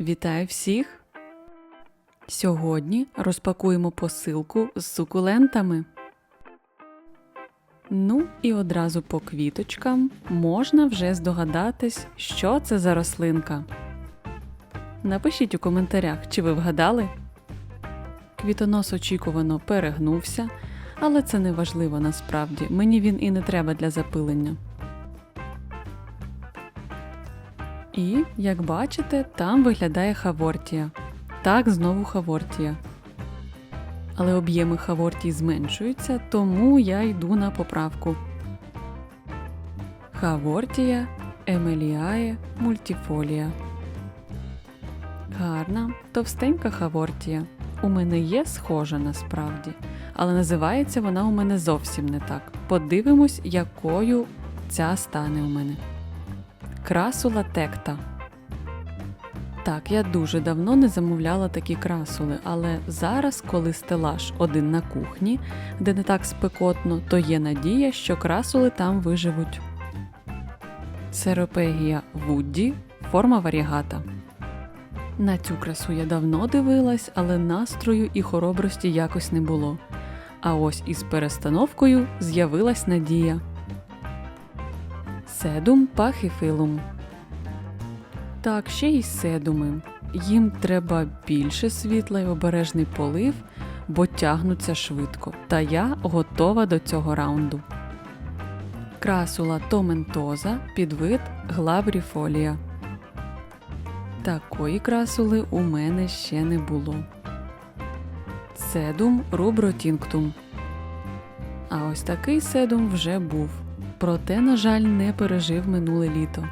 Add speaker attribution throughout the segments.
Speaker 1: Вітаю всіх! Сьогодні розпакуємо посилку з сукулентами. Ну і одразу по квіточкам можна вже здогадатись, що це за рослинка. Напишіть у коментарях, чи ви вгадали. Квітонос очікувано перегнувся, але це не важливо насправді. Мені він і не треба для запилення. І, як бачите, там виглядає хавортія. Так, знову хавортія. Але об'єми хавортії зменшуються, тому я йду на поправку. Хавортія емеліає мультифолія. Гарна, товстенька хавортія. У мене є схожа насправді, але називається вона у мене зовсім не так. Подивимось, якою ця стане у мене. Красула текта. Так, я дуже давно не замовляла такі красули, але зараз, коли стелаж один на кухні, де не так спекотно, то є надія, що красули там виживуть. Серопегія Вудді, форма варігата. На цю красу я давно дивилась, але настрою і хоробрості якось не було. А ось із перестановкою з'явилась надія. Седум пахіфилум. Так, ще й седуми. Їм треба більше світла й обережний полив, бо тягнуться швидко. Та я готова до цього раунду. Красула томентоза підвид глабріфолія. Такої красули у мене ще не було. Седум рубротінктум. А ось такий седум вже був. Проте, на жаль, не пережив минуле літо.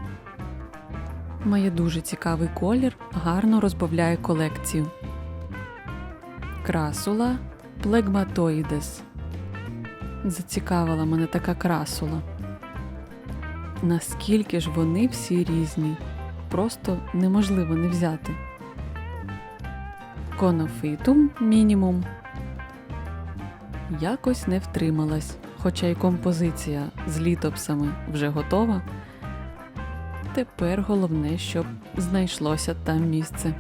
Speaker 1: Має дуже цікавий колір, гарно розбавляє колекцію. Красула плегматоїдес. Зацікавила мене така красула. Наскільки ж вони всі різні, просто неможливо не взяти. Конофитум мінімум. Якось не втрималась, хоча й композиція з літопсами вже готова. Тепер головне, щоб знайшлося там місце.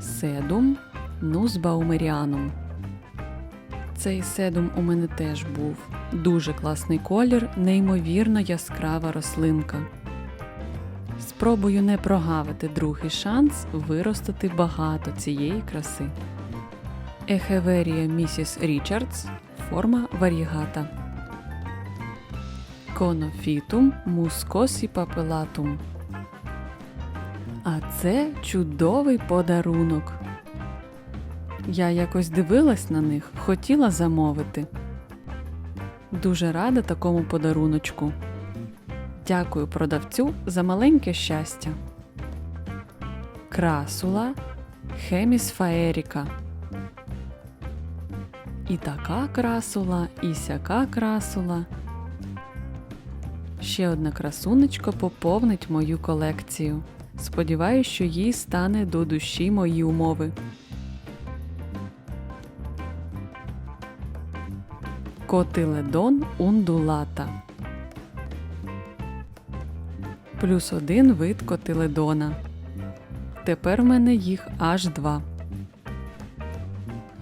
Speaker 1: Седум нузбаумеріанум. Цей седум у мене теж був. Дуже класний колір, неймовірно яскрава рослинка. Спробую не прогавити другий шанс виростити багато цієї краси. Ехеверія місіс Річардс форма варігата. Конофітум мускосі папелатум. А це чудовий подарунок. Я якось дивилась на них, хотіла замовити. Дуже рада такому подаруночку. Дякую продавцю за маленьке щастя. Красула хемісфаеріка. І така красула, і сяка красула. Ще одна красунечка поповнить мою колекцію. Сподіваюсь, що їй стане до душі мої умови. Котиледон ундулата. Плюс один вид котиледона. Тепер в мене їх аж два.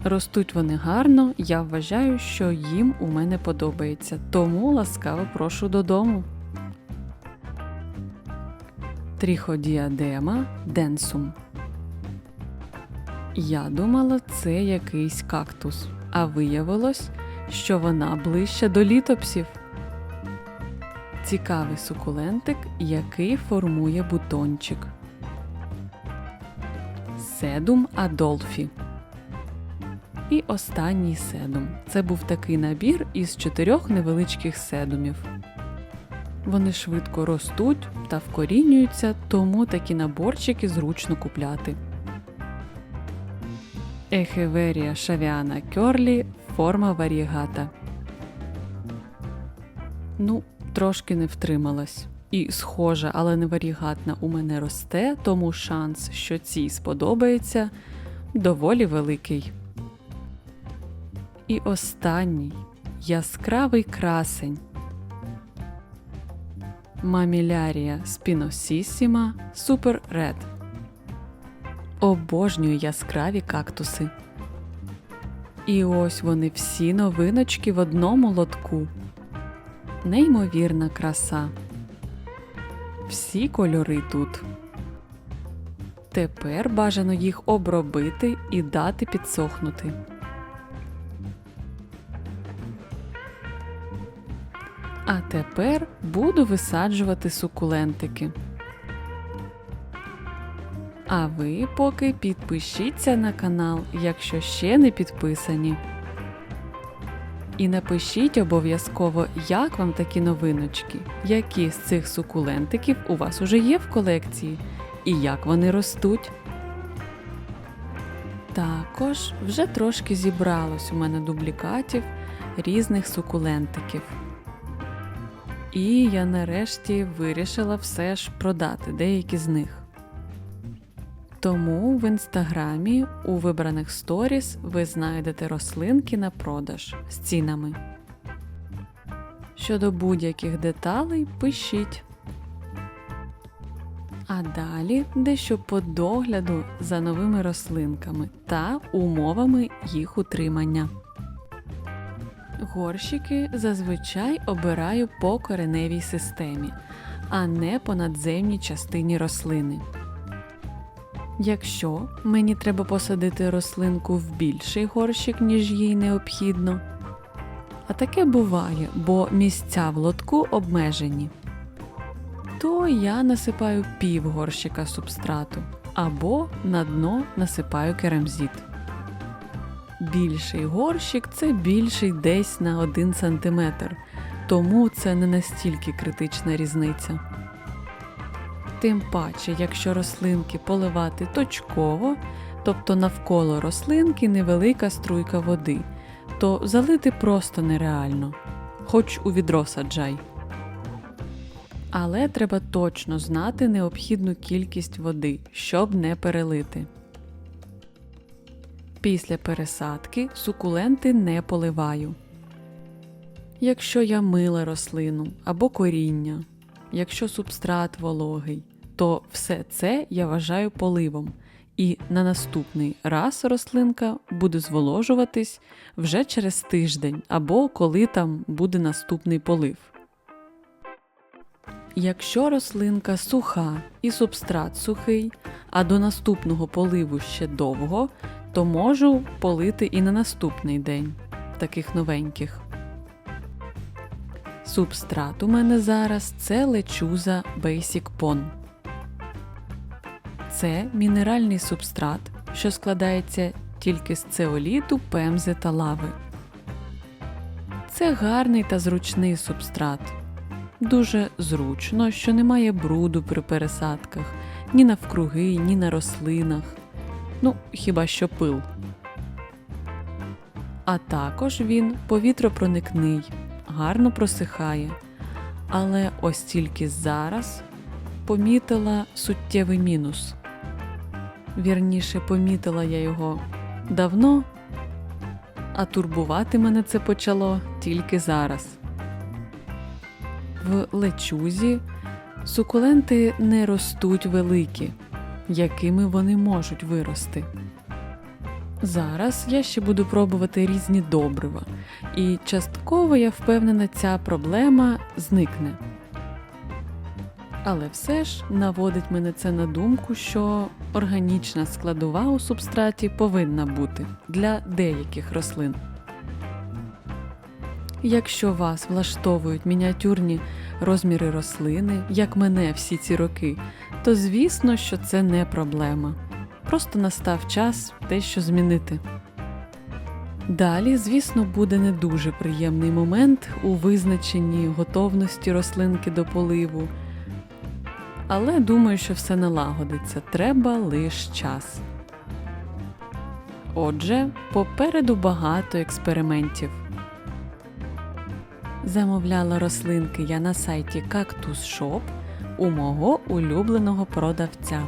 Speaker 1: Ростуть вони гарно, я вважаю, що їм у мене подобається, тому ласкаво прошу додому. Тріходіадема денсум. Я думала, це якийсь кактус, а виявилось, що вона ближче до літопсів. Цікавий сукулентик, який формує бутончик. Седум Адольфі. І останній седум. Це був такий набір із чотирьох невеличких седумів. Вони швидко ростуть та вкорінюються, тому такі наборчики зручно купляти. Ехеверія шавіана кьорлі форма варігата. Ну, трошки не втрималась. І схожа, але не варігатна у мене росте, тому шанс, що цій сподобається, доволі великий. І останній яскравий красень. Мамілярія спіносісіма Супер Ред. Обожнюю яскраві кактуси. І ось вони всі новиночки в одному лотку. Неймовірна краса. Всі кольори тут. Тепер бажано їх обробити і дати підсохнути. А тепер буду висаджувати сукулентики. А ви поки підпишіться на канал, якщо ще не підписані. І напишіть обов'язково, як вам такі новиночки, які з цих сукулентиків у вас уже є в колекції, і як вони ростуть. Також вже трошки зібралось у мене дублікатів різних сукулентиків. І я нарешті вирішила все ж продати деякі з них. Тому в інстаграмі у вибраних сторіс ви знайдете рослинки на продаж з цінами. Щодо будь-яких деталей пишіть. А далі дещо по догляду за новими рослинками та умовами їх утримання. Горщики зазвичай обираю по кореневій системі, а не по надземній частині рослини. Якщо мені треба посадити рослинку в більший горщик, ніж їй необхідно, а таке буває, бо місця в лотку обмежені, то я насипаю пів горщика субстрату або на дно насипаю керамзит. Більший горщик це більший десь на 1 см, тому це не настільки критична різниця. Тим паче, якщо рослинки поливати точково, тобто навколо рослинки невелика струйка води, то залити просто нереально, хоч у відро саджай. Але треба точно знати необхідну кількість води, щоб не перелити. Після пересадки сукуленти не поливаю. Якщо я мила рослину або коріння, якщо субстрат вологий, то все це я вважаю поливом, і на наступний раз рослинка буде зволожуватись вже через тиждень або коли там буде наступний полив. Якщо рослинка суха і субстрат сухий, а до наступного поливу ще довго, то можу полити і на наступний день таких новеньких. Субстрат у мене зараз це лечуза Basic Pon. Це мінеральний субстрат, що складається тільки з цеоліту, пемзи та лави. Це гарний та зручний субстрат. Дуже зручно, що немає бруду при пересадках ні навкруги, ні на рослинах. Ну, хіба що пил. А також він повітропроникний, гарно просихає. Але ось тільки зараз помітила суттєвий мінус. Вірніше, помітила я його давно, а турбувати мене це почало тільки зараз. В лечузі сукуленти не ростуть великі, якими вони можуть вирости. Зараз я ще буду пробувати різні добрива, і частково я впевнена, ця проблема зникне. Але все ж наводить мене це на думку, що органічна складова у субстраті повинна бути для деяких рослин. Якщо вас влаштовують мініатюрні розміри рослини, як мене всі ці роки, то звісно, що це не проблема. Просто настав час дещо змінити. Далі, звісно, буде не дуже приємний момент у визначенні готовності рослинки до поливу. Але думаю, що все налагодиться, треба лише час. Отже, попереду багато експериментів. Замовляла рослинки я на сайті Cactus Shop у мого улюбленого продавця.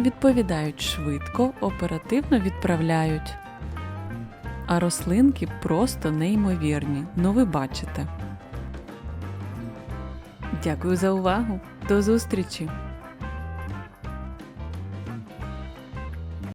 Speaker 1: Відповідають швидко, оперативно відправляють. А рослинки просто неймовірні, ну ви бачите. Дякую за увагу. До зустрічі!